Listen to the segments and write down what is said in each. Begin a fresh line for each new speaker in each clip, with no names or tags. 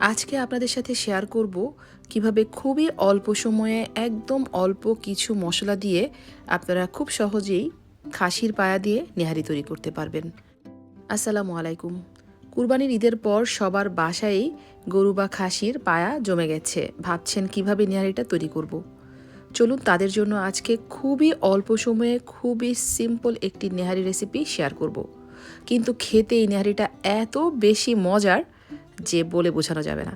আজকে আপনাদের সাথে শেয়ার করব কীভাবে খুবই অল্প সময়ে একদম অল্প কিছু মশলা দিয়ে আপনারা খুব সহজেই খাসির পায়া দিয়ে নেহারি তৈরি করতে পারবেন আসসালামু আলাইকুম কুরবানির ঈদের পর সবার বাসায়ই গরু বা খাসির পায়া জমে গেছে ভাবছেন কীভাবে নেহারিটা তৈরি করব। চলুন তাদের জন্য আজকে খুবই অল্প সময়ে খুবই সিম্পল একটি নেহারি রেসিপি শেয়ার করব। কিন্তু খেতে এই নেহারিটা এত বেশি মজার যে বলে বোঝানো যাবে না।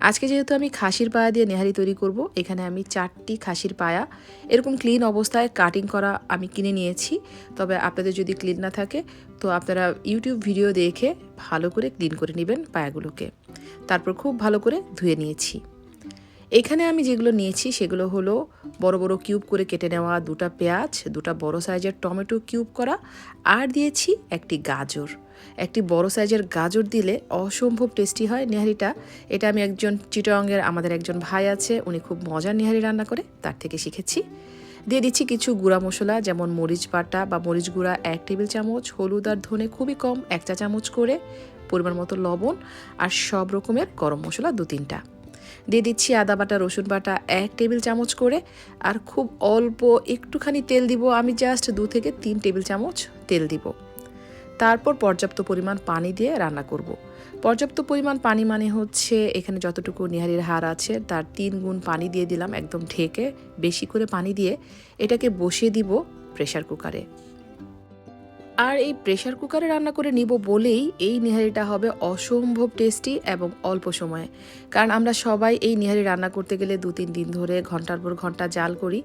আজকে যেহেতু আমি খাসির পায়া দিয়ে নেহারি তৈরি করব, এখানে আমি চারটি খাসির পায়া। এরকম ক্লিন অবস্থায় কাটিং করা আমি কিনে নিয়েছি। তবে আপনাদের যদি ক্লিন না থাকে, তো আপনারা ইউটিউব ভিডিও দেখে ভালো করে ক্লিন করে নেবেন পায়াগুলোকে। তারপর খুব ভালো করে ধুয়ে নিয়েছি। এখানে আমি যেগুলো নিয়েছি সেগুলো হলো বড় বড় কিউব করে কেটে নেওয়া দুটা পেঁয়াজ, দুটা বড় সাইজের টমেটো কিউব করা, আর দিয়েছি একটি গাজর। একটি বড় সাইজের গাজর দিলে অসম্ভব টেস্টি হয় নেহারিটা। এটা আমি একজন চিটংয়ের আমাদের একজন ভাই আছে, উনি খুব মজার নেহারি রান্না করে, তার থেকে শিখেছি। দিয়ে দিচ্ছি কিছু গুঁড়া মশলা, যেমন মরিচ বাটা বা মরিচ গুঁড়া এক টেবিল চামচ, হলুদ আর ধনে খুবই কম, এক চা চামচ করে, পরিমাণ মতো লবণ, আর সব রকমের গরম মশলা দু তিনটা দিয়ে দিচ্ছি আদা বাটা, রসুন বাটা, এক টেবিল চামচ করে, আর খুব অল্প একটুখানি তেল দিব। আমি জাস্ট দু থেকে তিন টেবিল চামচ তেল দিব। তারপর পর্যাপ্ত পরিমাণ পানি দিয়ে রান্না করব। পর্যাপ্ত পরিমাণ পানি মানে হচ্ছে এখানে যতটুকু নিহারির হার আছে, তার তিন গুণ পানি দিয়ে দিলাম একদম ঢেকে। বেশি করে পানি দিয়ে এটাকে বসিয়ে দিব প্রেশার কুকারে। আর এই প্রেশার কুকারে রান্না করে নিব বলেই এই নিহারিটা হবে অসম্ভব টেস্টি এবং অল্প সময়ে। কারণ আমরা সবাই এই নিহারি রান্না করতে গেলে দু তিন দিন ধরে ঘণ্টার পর ঘণ্টা জাল করি।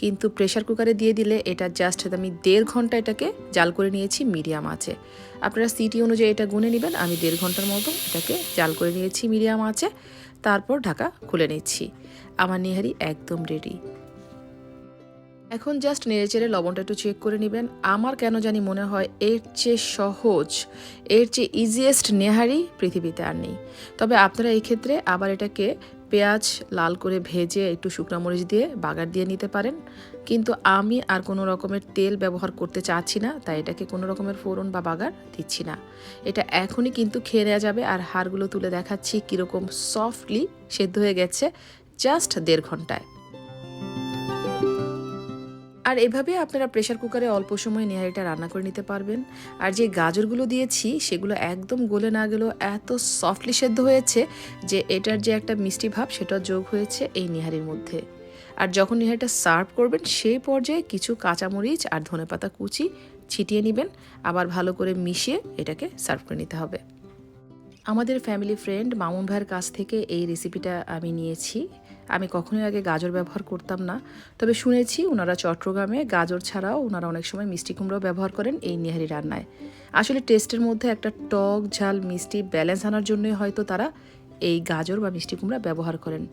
কিন্তু প্রেশার কুকারে দিয়ে দিলে এটা জাস্ট আমি দেড় ঘণ্টা এটাকে জাল করে নিয়েছি মিডিয়াম আছে। আপনারা সিটি অনুযায়ী এটা গুনে নেবেন, আমি দেড় ঘণ্টার মতো এটাকে জাল করে নিয়েছি মিডিয়াম আছে। তারপর ঢাকা খুলে নিচ্ছি। আমার নিহারি একদম রেডি এখন জাস্ট নেড়েচেড়ে লবণটা একটু চেক করে নেবেন। আমার কেন জানি মনে হয় এর চেয়ে সহজ, এর চেয়ে ইজিয়েস্ট নেহারি পৃথিবীতে আর নেই। তবে আপনারা এই ক্ষেত্রে আবার এটাকে পেঁয়াজ লাল করে ভেজে একটু শুকনো মরিচ দিয়ে বাগার দিয়ে নিতে পারেন। কিন্তু আমি আর কোনো রকমের তেল ব্যবহার করতে চাচ্ছি না, তাই এটাকে কোনো রকমের ফোড়ন বা বাগার দিচ্ছি না। এটা এখনই কিন্তু খেয়ে নেওয়া যাবে আর হাড়গুলো তুলে দেখাচ্ছি কীরকম সফটলি সেদ্ধ হয়ে গেছে জাস্ট দেড় ঘন্টায়। আর এভাবে আপনারা প্রেশার কুকারে অল্প সময় নেহারিটা রান্না করে নিতে পারবেন। আর যে গাজরগুলো দিয়েছি, সেগুলো একদম গলে না গেলেও এত সফটলি সেদ্ধ হয়েছে যে এটার যে একটা মিষ্টি ভাব সেটা যোগ হয়েছে এই নিহারির মধ্যে। আর যখন নিহারিটা সার্ভ করবেন সেই পর্যায়ে কিছু কাঁচামরিচ আর ধনেপাতা কুচি ছিটিয়ে নেবেন। আবার ভালো করে মিশিয়ে এটাকে সার্ভ করে নিতে হবে। আমাদের ফ্যামিলি ফ্রেন্ড মামুন ভাইয়ের কাছ থেকে এই রেসিপিটা আমি নিয়েছি। আমি কখনোই আগে গাজর ব্যবহার করতাম না। তবে শুনেছি ওনারা চট্টগ্রামে গাজর ছাড়াও ওনারা অনেক সময় মিষ্টি কুমড়াও ব্যবহার করেন এই নিহারি রান্নায়। আসলে টেস্টের মধ্যে একটা টক, ঝাল, মিষ্টি ব্যালেন্স আনার জন্যই হয়তো তারা এই গাজর বা মিষ্টি কুমড়া ব্যবহার করেন।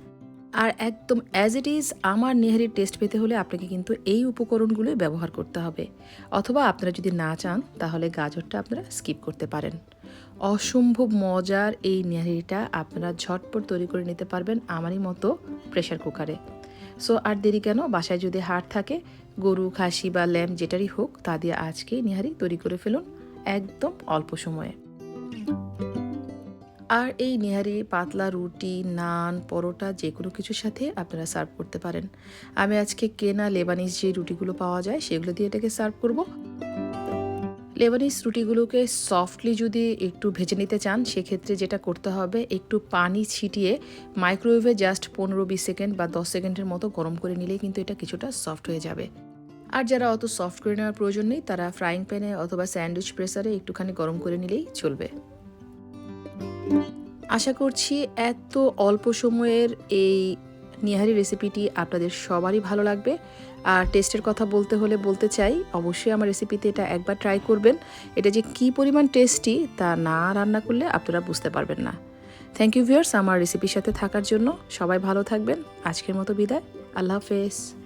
আর একদম অ্যাজ ইট ইজ আমার নেহারির টেস্ট পেতে হলে আপনাকে কিন্তু এই উপকরণগুলোই ব্যবহার করতে হবে। অথবা আপনারা যদি না চান, তাহলে গাজরটা আপনারা স্কিপ করতে পারেন। অসম্ভব মজার এই নেহারিটা আপনারা ঝটপট তৈরি করে নিতে পারবেন আমারই মতো প্রেশার কুকারে সো আর দেরি কেন? বাসায় যদি হাট থাকে, গরু, খাসি বা ল্যাম্প যেটারই হোক, তা দিয়ে আজকেই নেহারি তৈরি করে ফেলুন একদম অল্প সময়ে। আর এই নেহারি, পাতলা রুটি, নান, পরোটা যে কোনো কিছুর সাথে আপনারা সার্ভ করতে পারেন। আমি আজকে কেনা লেবানিজ যে রুটিগুলো পাওয়া যায়, সেগুলো দিয়ে এটাকে সার্ভ করব। লেবানিজ রুটিগুলোকে সফটলি যদি একটু ভেজে নিতে চান, সেক্ষেত্রে যেটা করতে হবে, একটু পানি ছিটিয়ে মাইক্রোওয়েভে জাস্ট পনেরো বিশ সেকেন্ড বা দশ সেকেন্ডের মতো গরম করে নিলেই কিন্তু এটা কিছুটা সফট হয়ে যাবে। আর যারা অত সফট করে নেওয়ার প্রয়োজন নেই, তারা ফ্রাইং প্যানে অথবা স্যান্ডউইচ প্রেসারে একটুখানি গরম করে নিলেই চলবে। আশা করছি এত অল্প সময়ের এই নিহারি রেসিপিটি আপনাদের সবারই ভালো লাগবে। আর টেস্টের কথা বলতে হলে বলতে চাই, অবশ্যই আমার রেসিপিতে এটা একবার ট্রাই করবেন। এটা যে কি পরিমাণ টেস্টি তা না রান্না করলে আপনারা বুঝতে পারবেন না। থ্যাংক ইউ ভিউয়ার্স আমার রেসিপির সাথে থাকার জন্য সবাই ভালো থাকবেন। আজকের মতো বিদায়। আল্লাহ হাফেজ।